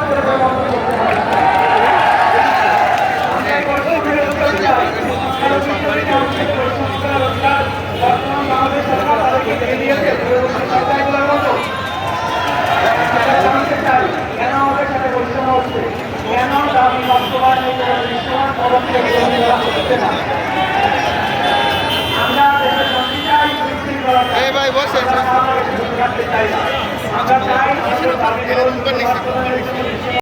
করে পরিবর্তন করতে হবে আমরা বিরোধিতা চাই